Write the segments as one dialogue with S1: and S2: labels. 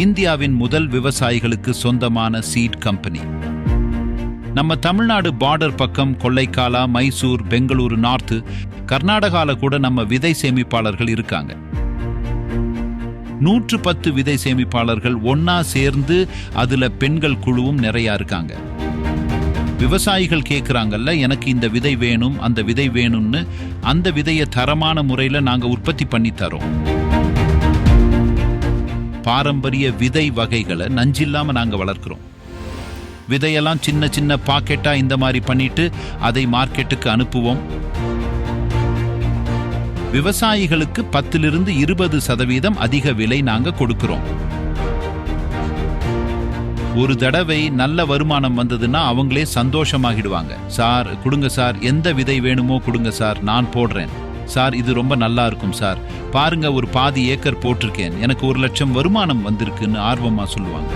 S1: இந்தியாவின் முதல் விவசாயிகளுக்கு சொந்தமான சீட் கம்பெனி நம்ம தமிழ்நாடு பார்டர் பக்கம் கொள்ளைக்காலா மைசூர் பெங்களூரு நார்த்து கர்நாடகால கூட நம்ம விதை சேமிப்பாளர்கள் இருக்காங்க. நூற்று பத்து விதை சேமிப்பாளர்கள் ஒன்னா சேர்ந்து அதுல பெண்கள் குழுவும் நிறையா இருக்காங்க. விவசாயிகள் கேட்குறாங்கல்ல எனக்கு இந்த விதை வேணும் அந்த விதை வேணும்னு அந்த விதையை தரமான முறையில் நாங்கள் உற்பத்தி பண்ணி தரோம். பாரம்பரிய விதை வகைகளை நஞ்சில்லாமல் நாங்கள் வளர்க்குறோம். விதையெல்லாம் சின்ன சின்ன பாக்கெட்டாக இந்த மாதிரி பண்ணிட்டு அதை மார்க்கெட்டுக்கு அனுப்புவோம். விவசாயிகளுக்கு பத்திலிருந்து இருபது சதவீதம் அதிக விலை நாங்கள் கொடுக்கிறோம். ஒரு தடவை நல்ல வருமானம் வந்ததுன்னா அவங்களே சந்தோஷமாகிடுவாங்க. சார் கொடுங்க சார். எந்த விதை வேணுமோ கொடுங்க சார். நான் போடுறேன். சார் இது ரொம்ப நல்லா இருக்கும் சார். பாருங்க ஒரு பாதி ஏக்கர் போட்டிருக்கேன். எனக்கு ஒரு லட்சம் வருமானம் வந்திருக்குன்னு ஆர்வமா சொல்லுவாங்க.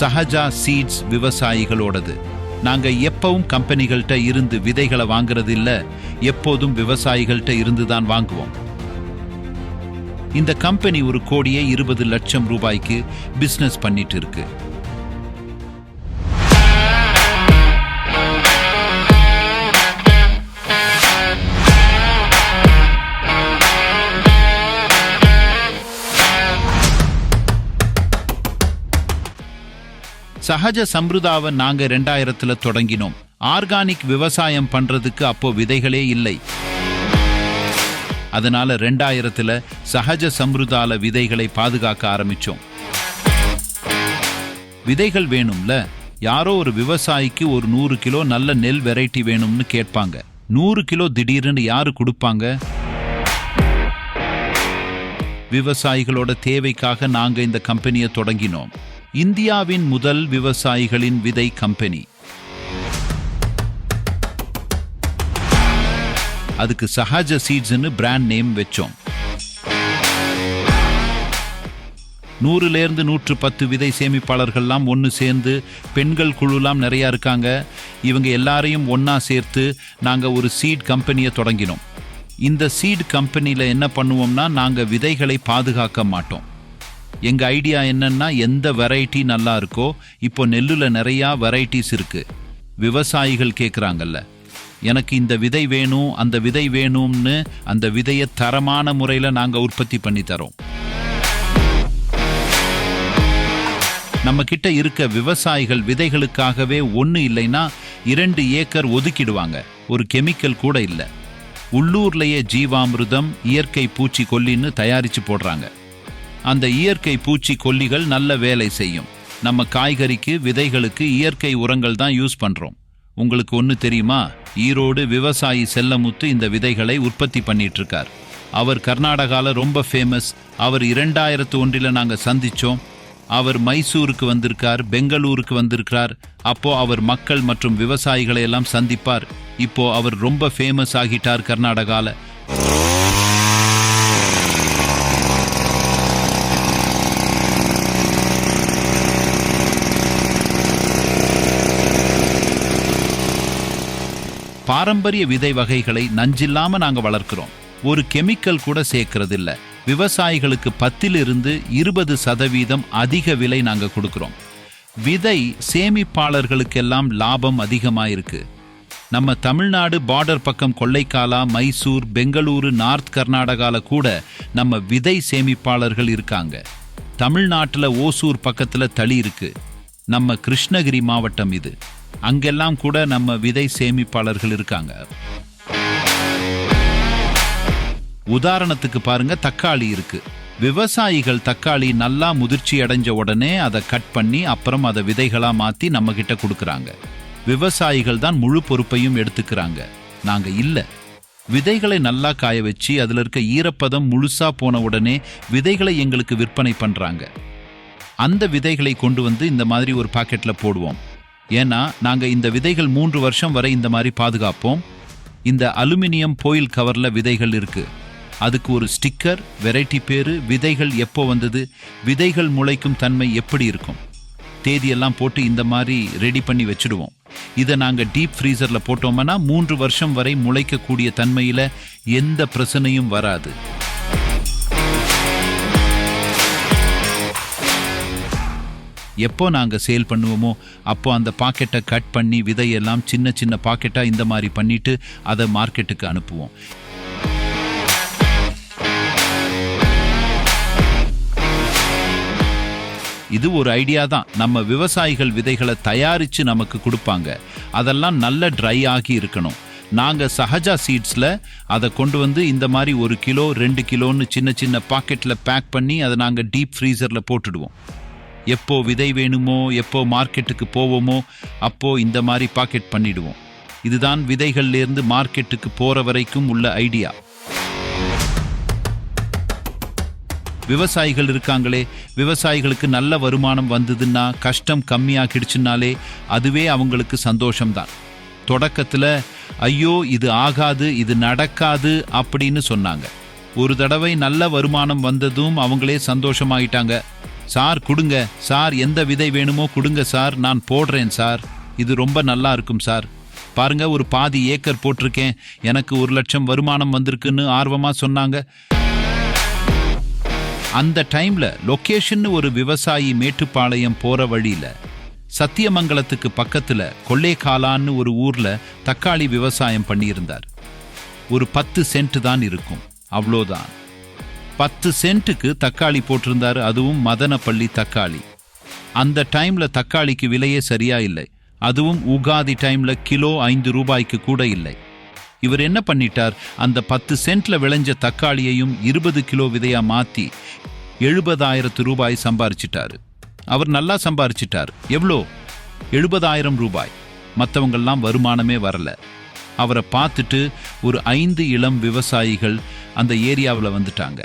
S1: சஹஜா சீட்ஸ் விவசாயிகளோடது. நாங்க எப்பவும் கம்பெனிகள்கிட்ட இருந்து விதைகளை வாங்குறது இல்ல எப்போதும் விவசாயிகள்கிட்ட இருந்து தான் வாங்குவோம். இந்த கம்பெனி ஒரு கோடியே இருபது லட்சம் ரூபாய்க்கு பிசினஸ் பண்ணிட்டு இருக்கு. சகஜ சம்ருதாவை நாங்க ரெண்டாயிரத்துல தொடங்கினோம். ஆர்கானிக் விவசாயம் பண்றதுக்கு அப்போ விதைகளே இல்லை. அதனால ரெண்டாயிரத்துல சகஜ சம்ருதால விதைகளை பாதுகாக்க ஆரம்பிச்சோம். விதைகள் வேணும்ல? யாரோ ஒரு விவசாயிக்கு ஒரு நூறு கிலோ நல்ல நெல் வெரைட்டி வேணும்னு கேட்பாங்க. நூறு கிலோ திடீர்னு யாரு கொடுப்பாங்க? விவசாயிகளோட தேவைக்காக நாங்க இந்த கம்பெனியை தொடங்கினோம். இந்தியாவின் முதல் விவசாயிகளின் விதை கம்பெனி. அதுக்கு சகஜ சீட்ஸ்னு பிராண்ட் நேம் வச்சோம். நூறுலேருந்து நூற்று பத்து விதை சேமிப்பாளர்கள்லாம் ஒன்று சேர்ந்து பெண்கள் குழுலாம் நிறையா இருக்காங்க. இவங்க எல்லாரையும் ஒன்றா சேர்த்து நாங்கள் ஒரு சீட் கம்பெனியை தொடங்கினோம். இந்த சீட் கம்பெனியில் என்ன பண்ணுவோம்னா நாங்கள் விதைகளை பாதுகாக்க மாட்டோம். எங்கள் ஐடியா என்னன்னா எந்த வெரைட்டி நல்லா இருக்கோ இப்போ நெல்லில் நிறையா வெரைட்டிஸ் இருக்குது விவசாயிகள் கேட்குறாங்கல்ல எனக்கு இந்த விதை வேணும் அந்த விதை வேணும்னு அந்த விதையை தரமான முறையில் நாங்கள் உற்பத்தி பண்ணி தரோம். நம்ம கிட்ட இருக்க விவசாயிகள் விதைகளுக்காகவே ஒன்று இல்லைன்னா இரண்டு ஏக்கர் ஒதுக்கிடுவாங்க. ஒரு கெமிக்கல் கூட இல்லை. உள்ளூர்லேயே ஜீவாமிர்தம் இயற்கை பூச்சி கொல்லின்னு தயாரித்து போடுறாங்க. அந்த இயற்கை பூச்சி கொல்லிகள் நல்ல வேலை செய்யும். நம்ம காய்கறிக்கு விதைகளுக்கு இயற்கை உரங்கள் தான் யூஸ் பண்ணுறோம் உங்களுக்கு ஒன்று தெரியுமா? ஈரோடு விவசாயி செல்லமுத்து இந்த விதைகளை உற்பத்தி பண்ணிட்டு இருக்கார் அவர் கர்நாடகாவில் ரொம்ப ஃபேமஸ் அவர் இரண்டாயிரத்து ஒன்றில் நாங்கள் சந்தித்தோம் அவர் மைசூருக்கு வந்திருக்கார் பெங்களூருக்கு வந்திருக்கிறார். அப்போ அவர் மக்கள் மற்றும் விவசாயிகளை எல்லாம் சந்திப்பார். இப்போ அவர் ரொம்ப ஃபேமஸ் ஆகிட்டார் கர்நாடகாவில் பாரம்பரிய விதை வகைகளை நஞ்சில்லாம நாங்க வளர்க்கிறோம். ஒரு கெமிக்கல் கூட சேர்க்கறதில்ல. விவசாயிகளுக்கு பத்திலிருந்து இருபது சதவீதம் அதிக விலை நாங்க கொடுக்கிறோம். விதை சேமிப்பாளர்களுக்கெல்லாம் லாபம் அதிகமாக இருக்கு நம்ம தமிழ்நாடு பார்டர் பக்கம் கொள்ளைக்காலா மைசூர் பெங்களூரு நார்த் கர்நாடகால கூட நம்ம விதை சேமிப்பாளர்கள் இருக்காங்க. தமிழ்நாட்டில் ஓசூர் பக்கத்தில் தளி இருக்கு. நம்ம கிருஷ்ணகிரி மாவட்டம் இது. அங்கெல்லாம் கூட நம்ம விதை சேமிப்பாளர்கள் இருக்காங்க. உதாரணத்துக்கு பாருங்க தக்காளி இருக்கு. விவசாயிகள் தக்காளி நல்லா முதிர்ச்சி அடைஞ்ச உடனே அதை கட் பண்ணி அப்புறம் அதை விதைகளா மாத்தி நம்ம கிட்ட கொடுக்கறாங்க. விவசாயிகள் தான் முழு பொறுப்பையும் எடுத்துக்கிறாங்க. நாங்க இல்ல. விதைகளை நல்லா காய வச்சு அதுல இருக்க ஈரப்பதம் முழுசா போன உடனே விதைகளை எங்களுக்கு விற்பனை பண்றாங்க. அந்த விதைகளை கொண்டு வந்து இந்த மாதிரி ஒரு பாக்கெட்ல போடுவோம். ஏன்னா நாங்கள் இந்த விதைகள் மூன்று வருஷம் வரை இந்த மாதிரி பாதுகாப்போம். இந்த அலுமினியம் போயில் கவரில் விதைகள் இருக்குது அதுக்கு ஒரு ஸ்டிக்கர் வெரைட்டி பேர் விதைகள் எப்போ வந்தது விதைகள் முளைக்கும் தன்மை எப்படி இருக்கும். தேதியெல்லாம் போட்டு இந்த மாதிரி ரெடி பண்ணி வச்சிடுவோம். இதை நாங்கள் டீப் ஃப்ரீசரில் போட்டோம்னா மூன்று வருஷம் வரை முளைக்கக்கூடிய தன்மையில் எந்த பிரச்சனையும் வராது. எப்போ நாங்கள் சேல் பண்ணுவோமோ அப்போ அந்த பாக்கெட்டை கட் பண்ணி விதையெல்லாம் சின்ன சின்ன பாக்கெட்டாக இந்த மாதிரி பண்ணிட்டு அதை மார்க்கெட்டுக்கு அனுப்புவோம். இது ஒரு ஐடியா தான். நம்ம விவசாயிகள் விதைகளை தயாரித்து நமக்கு கொடுப்பாங்க. அதெல்லாம் நல்ல ட்ரை ஆகி இருக்கணும். நாங்கள் சஹஜா சீட்ஸில் அதை கொண்டு வந்து இந்த மாதிரி ஒரு கிலோ ரெண்டு கிலோன்னு சின்ன சின்ன பாக்கெட்டில் பேக் பண்ணி அதை நாங்கள் டீப் ஃப்ரீசரில் போட்டுடுவோம். எப்போ விதை வேணுமோ எப்போ மார்க்கெட்டுக்கு போவோமோ அப்போ இந்த மாதிரி பாக்கெட் பண்ணிடுவோம். இதுதான் விதைகள்லேருந்து மார்க்கெட்டுக்கு போகிற வரைக்கும் உள்ள ஐடியா. விவசாயிகள் இருக்காங்களே விவசாயிகளுக்கு நல்ல வருமானம் வந்ததுன்னா கஷ்டம் கம்மியாகிடுச்சுனாலே அதுவே அவங்களுக்கு சந்தோஷம்தான். தொடக்கத்தில் ஐயோ இது ஆகாது இது நடக்காது அப்படின்னு சொன்னாங்க. ஒரு தடவை நல்ல வருமானம் வந்ததும் அவங்களே சந்தோஷமாயிட்டாங்க. சார் கொடுங்க. சார் எந்த விதை வேணுமோ கொடுங்க சார். நான் போடுறேன் சார். இது ரொம்ப நல்லா இருக்கும் சார். பாருங்க ஒரு பாதி ஏக்கர் போட்டிருக்கேன். எனக்கு ஒரு லட்சம் வருமானம் வந்திருக்குன்னு ஆர்வமா சொன்னாங்க. அந்த டைம்ல லொக்கேஷன் ஒரு விவசாயி மேட்டுப்பாளையம் போற வழியில சத்தியமங்கலத்துக்கு பக்கத்துல கொள்ளைக்காலான்னு ஒரு ஊர்ல தக்காளி விவசாயம் பண்ணியிருந்தார். ஒரு பத்து சென்ட் தான் இருக்கும். அவ்வளோதான். பத்து சென்ட்டுக்கு தக்காளி போட்டிருந்தாரு. அதுவும் மதனப்பள்ளி தக்காளி. அந்த டைம்ல தக்காளிக்கு விலையே சரியா இல்லை. அதுவும் உகாதி டைம்ல கிலோ ஐந்து ரூபாய்க்கு கூட இல்லை. இவர் என்ன பண்ணிட்டார்? அந்த பத்து சென்ட்ல விளைஞ்ச தக்காளியையும் இருபது கிலோ விதையா மாத்தி எழுபதாயிரத்து ரூபாய் சம்பாரிச்சிட்டாரு. அவர் நல்லா சம்பாரிச்சிட்டார். எவ்வளோ எழுபதாயிரம் ரூபாய். மற்றவங்கெல்லாம் வருமானமே வரல. அவரை பார்த்துட்டு ஒரு ஐந்து இளம் விவசாயிகள் அந்த ஏரியாவில் வந்துட்டாங்க.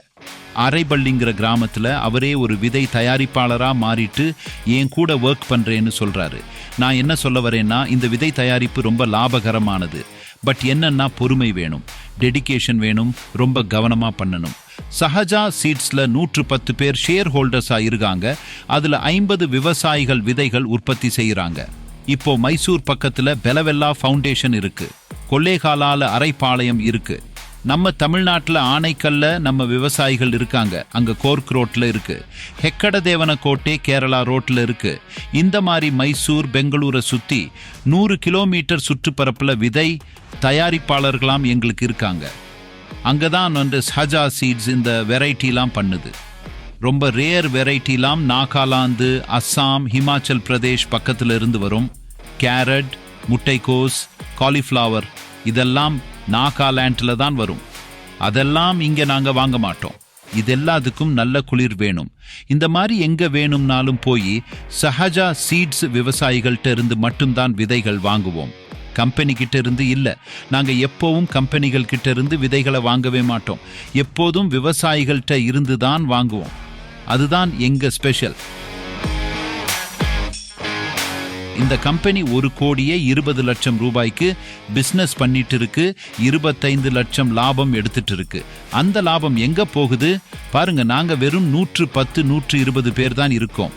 S1: அரைபள்ளிங்கிற கிராமத்தில் அவரே ஒரு விதை தயாரிப்பாளராக மாறிட்டு என் கூட ஒர்க் பண்ணுறேன்னு சொல்கிறாரு நான் என்ன சொல்ல வரேன்னா இந்த விதை தயாரிப்பு ரொம்ப லாபகரமானது. பட் என்னன்னா பொறுமை வேணும். டெடிகேஷன் வேணும். ரொம்ப கவனமாக பண்ணணும். சஹஜா சீட்ஸில் நூற்று பத்து பேர் ஷேர் ஹோல்டர்ஸாக இருக்காங்க. அதில் ஐம்பது விவசாயிகள் விதைகள் உற்பத்தி செய்கிறாங்க இப்போ மைசூர் பக்கத்தில் பெலவெல்லா ஃபவுண்டேஷன் இருக்குது கொள்ளேகாலால அரைப்பாளையம் இருக்குது நம்ம தமிழ்நாட்டில் ஆனைக்கல்ல நம்ம விவசாயிகள் இருக்காங்க. அங்கே கோர்க் ரோட்டில் இருக்குது ஹெக்கடதேவன கோட்டை கேரளா ரோட்டில் இருக்குது இந்த மாதிரி மைசூர் பெங்களூரை சுற்றி நூறு கிலோமீட்டர் சுற்றுப்பரப்பில் விதை தயாரிப்பாளர்களாம் எங்களுக்கு இருக்காங்க. அங்கே தான் வந்து சஹஜா சீட்ஸ் இந்த வெரைட்டிலாம் பண்ணுது. ரொம்ப ரேர் வெரைட்டிலாம் நாகாலாந்து அஸ்ஸாம் ஹிமாச்சல் பிரதேஷ் பக்கத்தில் இருந்து வரும். கேரட் முட்டைக்கோஸ் காலிஃப்ளவர் இதெல்லாம் நாகாலாண்டில் தான் வரும். அதெல்லாம் இங்கே நாங்கள் வாங்க மாட்டோம். இது எல்லாத்துக்கும் நல்ல குளிர் வேணும். இந்த மாதிரி எங்கே வேணும்னாலும் போய் சஹஜா சீட்ஸ் விவசாயிகள்கிட்ட இருந்து மட்டும்தான் விதைகள் வாங்குவோம். கம்பெனிக்கிட்ட இருந்து இல்லை. நாங்கள் எப்போவும் கம்பெனிகள் கிட்ட இருந்து விதைகளை வாங்கவே மாட்டோம். எப்போதும் விவசாயிகள்கிட்ட இருந்து தான் வாங்குவோம். அதுதான் எங்கள் ஸ்பெஷல் இந்த கம்பெனி ஒரு கோடியே இருபது லட்சம் ரூபாய்க்கு பிஸ்னஸ் பண்ணிட்டு இருக்கு இருபத்தைந்து லட்சம் லாபம் எடுத்துட்டு இருக்கு அந்த லாபம் எங்க போகுது? பாருங்க நாங்க வெறும் நூற்று பத்து நூற்று இருபது பேர் தான் இருக்கோம்.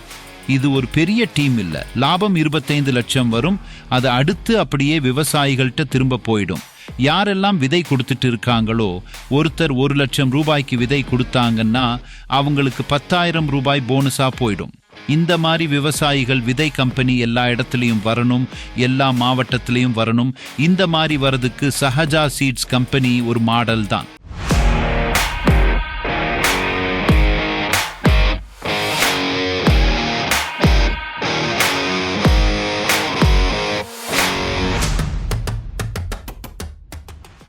S1: இது ஒரு பெரிய டீம் இல்லை. லாபம் இருபத்தைந்து லட்சம் வரும். அது அடுத்து அப்படியே விவசாயிகள்கிட்ட திரும்ப போயிடும். யாரெல்லாம் விதை கொடுத்துட்டு இருக்காங்களோ ஒருத்தர் ஒரு லட்சம் ரூபாய்க்கு விதை கொடுத்தாங்கன்னா அவங்களுக்கு பத்தாயிரம் ரூபாய் போனஸாக போயிடும். இந்த மாதிரி விவசாயிகள் விதை கம்பெனி எல்லா இடத்துலையும் வரணும் எல்லா மாவட்டத்திலையும் வரணும். இந்த மாதிரி வரதுக்கு சஹஜா சீட்ஸ் கம்பெனி ஒரு மாடல் தான்